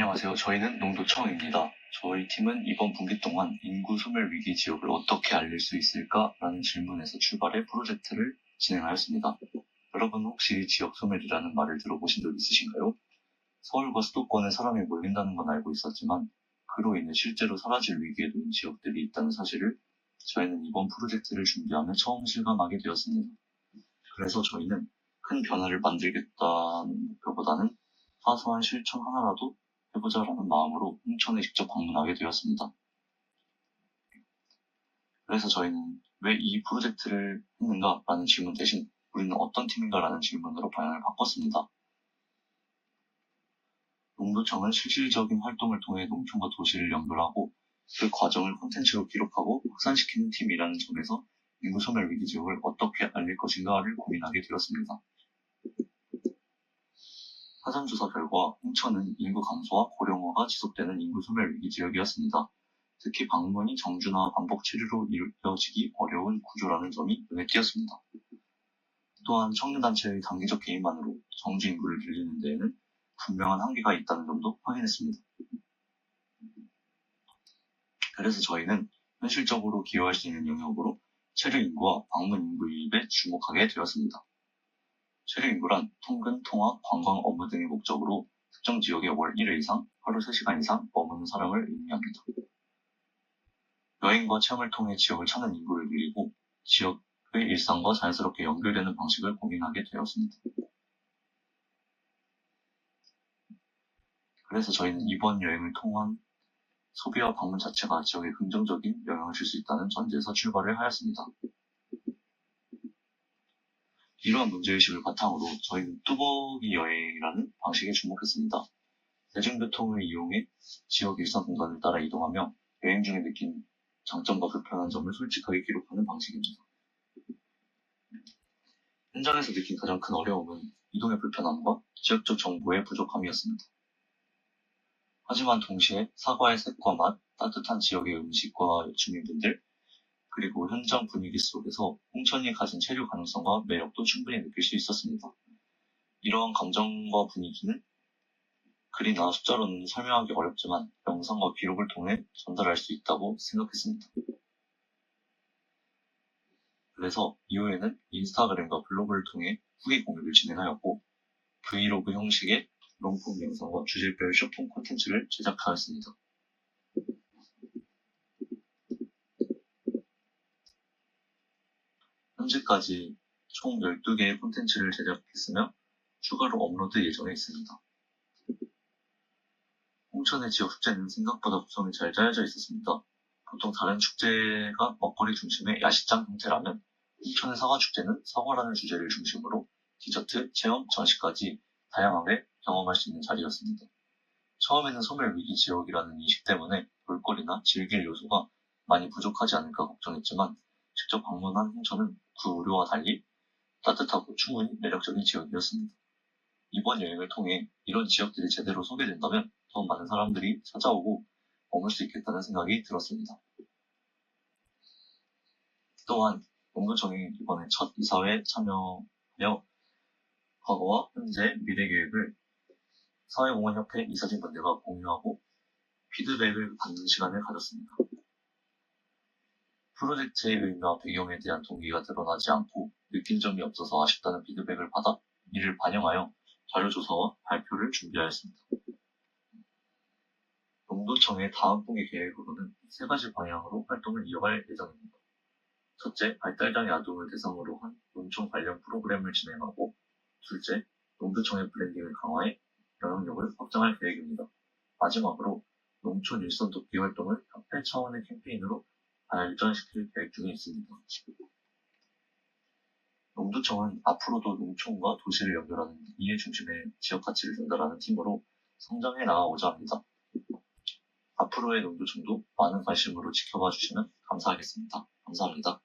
안녕하세요. 저희는 농도청입니다. 저희 팀은 이번 분기 동안 인구 소멸 위기 지역을 어떻게 알릴 수 있을까라는 질문에서 출발해 프로젝트를 진행하였습니다. 여러분 혹시 지역 소멸이라는 말을 들어보신 적 있으신가요? 서울과 수도권에 사람이 몰린다는 건 알고 있었지만 그로 인해 실제로 사라질 위기에 놓인 지역들이 있다는 사실을 저희는 이번 프로젝트를 준비하며 처음 실감하게 되었습니다. 그래서 저희는 큰 변화를 만들겠다는 목표보다는 사소한 실천 하나라도 해보자라는 마음으로 홍천에 직접 방문하게 되었습니다. 그래서 저희는 왜 이 프로젝트를 했는가 라는 질문 대신 우리는 어떤 팀인가 라는 질문으로 방향을 바꿨습니다. 농도청은 실질적인 활동을 통해 농촌과 도시를 연결하고 그 과정을 콘텐츠로 기록하고 확산시키는 팀이라는 점에서 인구 소멸 위기 지역을 어떻게 알릴 것인가를 고민하게 되었습니다. 사전조사 결과 홍천은 인구 감소와 고령화가 지속되는 인구 소멸 위기 지역이었습니다. 특히 방문이 정주나 반복 치료로 이루어지기 어려운 구조라는 점이 눈에 띄었습니다. 또한 청년단체의 단기적 개인만으로 정주 인구를 늘리는 데에는 분명한 한계가 있다는 점도 확인했습니다. 그래서 저희는 현실적으로 기여할 수 있는 영역으로 체류 인구와 방문 인구 유입에 주목하게 되었습니다. 체류 인구란 통근, 통학, 관광 업무 등의 목적으로 특정 지역에 월 1회 이상, 하루 3시간 이상 머무는 사람을 의미합니다. 여행과 체험을 통해 지역을 찾는 인구를 늘리고 지역의 일상과 자연스럽게 연결되는 방식을 고민하게 되었습니다. 그래서 저희는 이번 여행을 통한 소비와 방문 자체가 지역에 긍정적인 영향을 줄 수 있다는 전제에서 출발을 하였습니다. 이러한 문제의식을 바탕으로 저희는 뚜벅이 여행이라는 방식에 주목했습니다. 대중교통을 이용해 지역 일상 공간을 따라 이동하며 여행 중에 느낀 장점과 불편한 점을 솔직하게 기록하는 방식입니다. 현장에서 느낀 가장 큰 어려움은 이동의 불편함과 지역적 정보의 부족함이었습니다. 하지만 동시에 사과의 색과 맛, 따뜻한 지역의 음식과 주민분들, 그리고 현장 분위기 속에서 홍천이 가진 체류 가능성과 매력도 충분히 느낄 수 있었습니다. 이러한 감정과 분위기는 글이나 숫자로는 설명하기 어렵지만 영상과 기록을 통해 전달할 수 있다고 생각했습니다. 그래서 이후에는 인스타그램과 블로그를 통해 후기 공유를 진행하였고 브이로그 형식의 롱폼 영상과 주제별 쇼폼 콘텐츠를 제작하였습니다. 현재까지 총 12개의 콘텐츠를 제작했으며 추가로 업로드 예정에 있습니다. 홍천의 지역 축제는 생각보다 구성이 잘 짜여져 있었습니다. 보통 다른 축제가 먹거리 중심의 야시장 형태라면 홍천의 사과축제는 사과라는 주제를 중심으로 디저트, 체험, 전시까지 다양하게 경험할 수 있는 자리였습니다. 처음에는 소멸 위기 지역이라는 인식 때문에 볼거리나 즐길 요소가 많이 부족하지 않을까 걱정했지만 직접 방문한 홍천은 그 우려와 달리 따뜻하고 충분히 매력적인 지역이었습니다. 이번 여행을 통해 이런 지역들이 제대로 소개된다면 더 많은 사람들이 찾아오고 머물 수 있겠다는 생각이 들었습니다. 또한 농도청이 이번에 첫 이사회에 참여하여 과거와 현재 미래 계획을 사회공헌협회 이사진분들과 공유하고 피드백을 받는 시간을 가졌습니다. 프로젝트의 의미와 배경에 대한 동기가 드러나지 않고 느낀 점이 없어서 아쉽다는 피드백을 받아 이를 반영하여 자료조사와 발표를 준비하였습니다. 농도청의 다음 분기 계획으로는 세 가지 방향으로 활동을 이어갈 예정입니다. 첫째, 발달장애 아동을 대상으로 한 농촌 관련 프로그램을 진행하고 둘째, 농도청의 브랜딩을 강화해 영향력을 확장할 계획입니다. 마지막으로 농촌 일선 돕기 활동을 협회 차원의 캠페인으로 발전시킬 계획 중에 있습니다. 농도청은 앞으로도 농촌과 도시를 연결하는 이해 중심의 지역 가치를 전달하는 팀으로 성장해 나가고자 합니다. 앞으로의 농도청도 많은 관심으로 지켜봐 주시면 감사하겠습니다. 감사합니다.